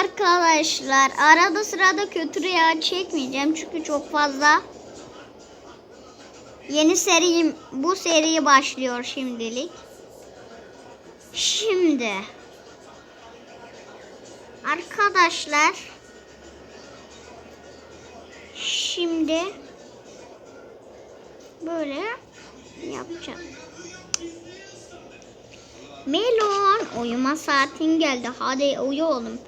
arkadaşlar. Arada sırada kötü rüya çekmeyeceğim çünkü çok fazla. Yeni serim bu seri başlıyor şimdilik. Şimdi arkadaşlar şimdi böyle yapacağım. Melon uyuma saatin geldi. Hadi uyu oğlum.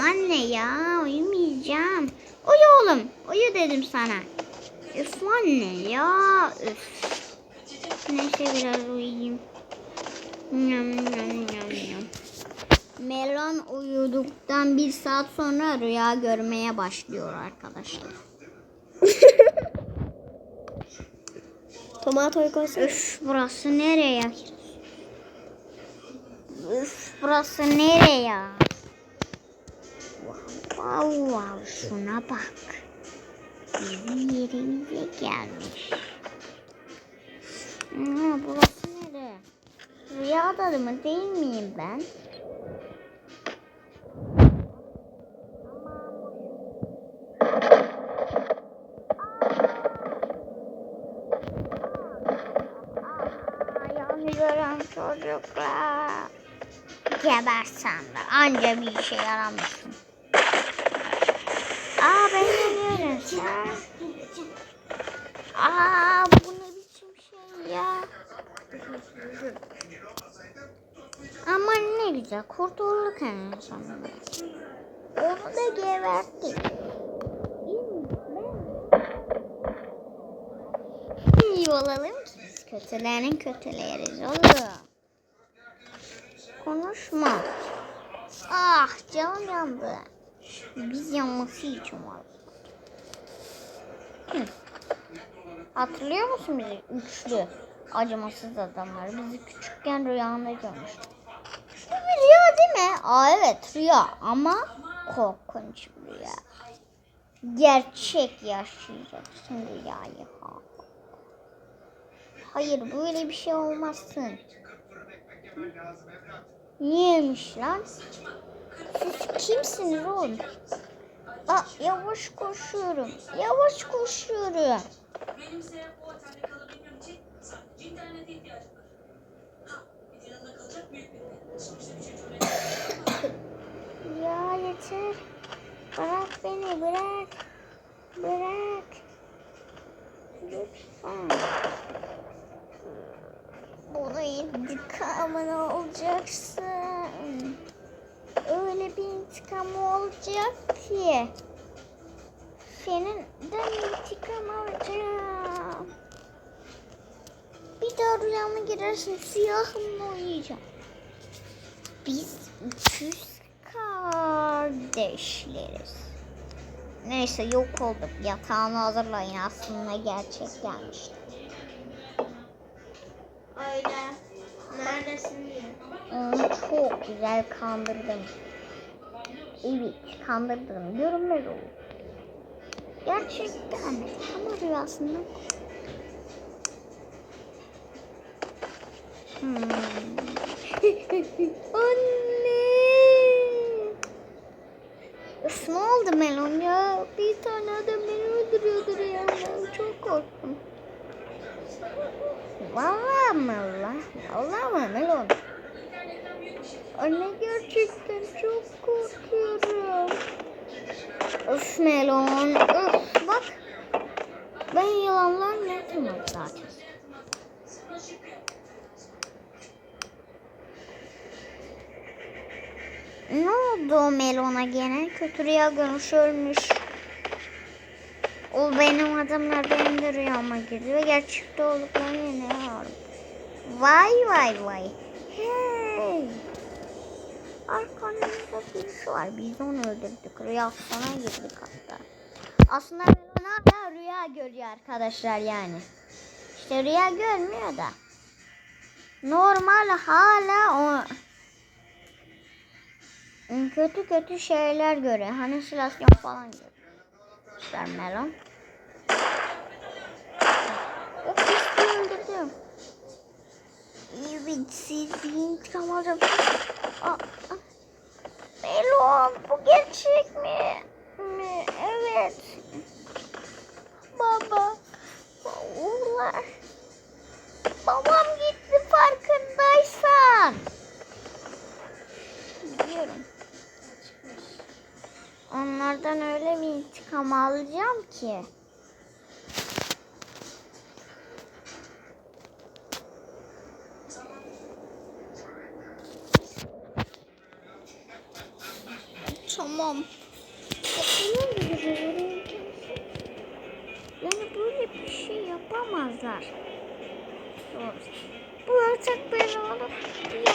Anne ya uyumayacağım. Uyu oğlum. Uyu dedim sana. Üf anne ya. Üf. Neyse biraz uyuyayım. Nyam, nyam, nyam, nyam. Melon uyuduktan bir saat sonra rüya görmeye başlıyor arkadaşlar. Tomatoyu koysana. Üf burası nereye? Üf burası nereye? Wow wow şuna bak. Bizim yerimize gelmiş. Aa, burası nere? Rüyada mı değil miyim ben? Çocuklar. Gebersen de anca bir işe yaramışsın. Aa ben. Ya. Aa bu ne biçim şey ya. Ama ne güzel kurtulduk en sonunda. Onu da geberttik. İyi olalım ki biz kötülerin kötüleriz oğlum. Konuşma. Ah canım yandı. Biz yanması için var. Hatırlıyor musun bizi? Üçlü acımasız adamlar. Bizi küçükken rüyanda görmüştü. Bu bir rüya değil mi? Aa evet rüya ama korkunç bir rüya. Gerçek yaşayacaksın rüyayı. Ha. Hayır böyle bir şey olmasın. Niyeymiş lan? Siz kimsiniz oğlum? Aa, yavaş koşuyorum. Yavaş koşuyorum. Benimse. Ya yeter. Bırak beni bırak. Bırak. Lütfen. Burada intikamın olacaksın. Öyle bir intikam olacak ki. Seninden intikam alacağım. Bir daha rüyama girersin siyahımla uyuyacağım. Biz üçüz kardeşleriz. Neyse yok olduk. Yatağını hazırlayın. Aslında gerçek gelmişti. Öyle. Neredesin diye. Onu çok güzel kandırdım. Evet kandırdım. Görünmez oldu. Gerçekten ama rüyasında. Hmm. Anne. Ne oldu Melon ya? Bir tane adam beni öldürüyordu rüyamda. Çok korktum. Vallahi mı Allah? Vallahi mı Melon? Anne gerçekten çok korkuyorum. Öf Melon. Öf bak. Ben yalanlar yapmam zaten. Ne oldu o Melon'a gene? Kötü rüya görmüş O benim adamlar benim de rüyama girdi ve gerçekte olduklarını inanıyorum. Vay vay vay. Hey. Arkamızda birisi var. Biz onu öldürdük. Rüyasına girdik hatta. Aslında Melon hala rüya görüyor arkadaşlar yani. İşte rüya görmüyor da. Normal hala o kötü kötü şeyler görüyor. Halüsinasyon falan görüyor. İşte Melon. O pisliği öldürdüm. Evet siz bir Biliyorum. Onlardan öyle bir intikam alacağım ki. Tamam. Yani böyle bir şey yapamazlar. Doğru. Bu yatak böyle olup bir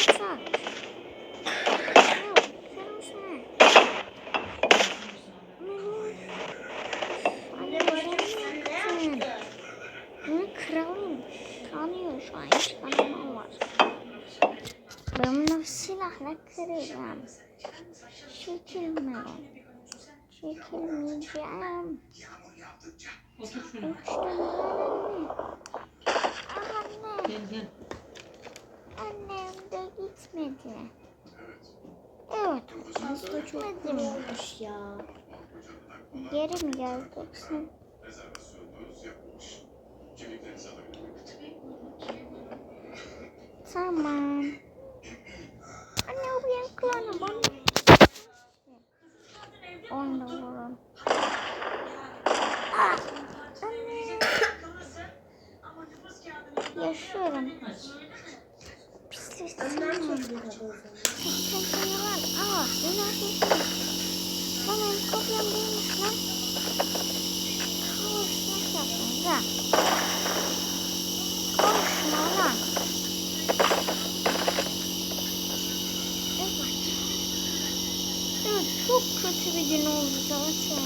silahla kıracağım. Çekilme. Çekilmeyeceğim. Otur şöyle. Anne. Anne. Gel gel. Annem de gitmedi. Evet. Pasta çok olmuş ya. Geri mi geleceksin? Tamam. Kulağına bana. Onu da vurun. Ah. Yaşıyorum. Pislik. Aa, neler Tamam, kopyam değilmiş lan. Kavuşmak yaptınız ha. Kavuşma lan. Evet. Evet, çok kötü bir gün oldu zaten.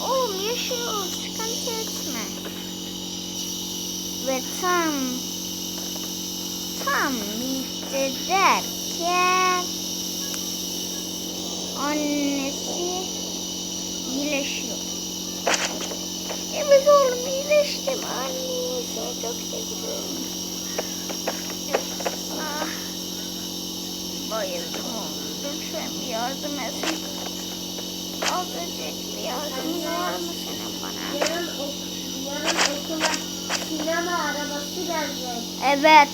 Oğlum yaşıyoruz, sıkıntı etme. Ve tam, tam bitti derken annesi iyileşiyor. Evet oğlum iyileştim. Anne seni çok seviyorum. Ah, bayıldım oğlum. Lütfen bir yardım et. Yarın, ok yarın okula sinema arabası gelecek. Evet.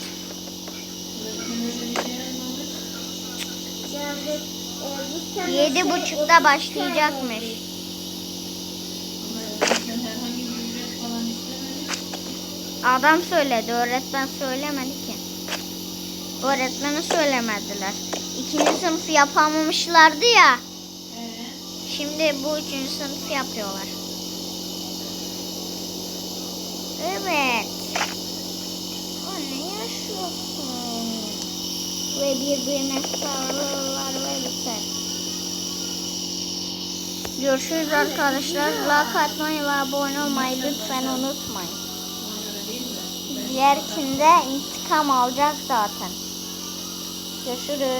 Yedi buçukta başlayacakmış. Adam söyledi, öğretmen söylemedi ki. Öğretmeni söylemediler. İkinci sınıfı yapamamışlardı ya. Şimdi bu üçüncü sınıfı yapıyorlar. Evet. Anne yaşıyorsun. Ve birbirine sarılırlar ve biter. Görüşürüz arkadaşlar. Like atmayı ve abone olmayı lütfen unutmayın. Diğerkinde intikam alacak zaten. Görüşürüz.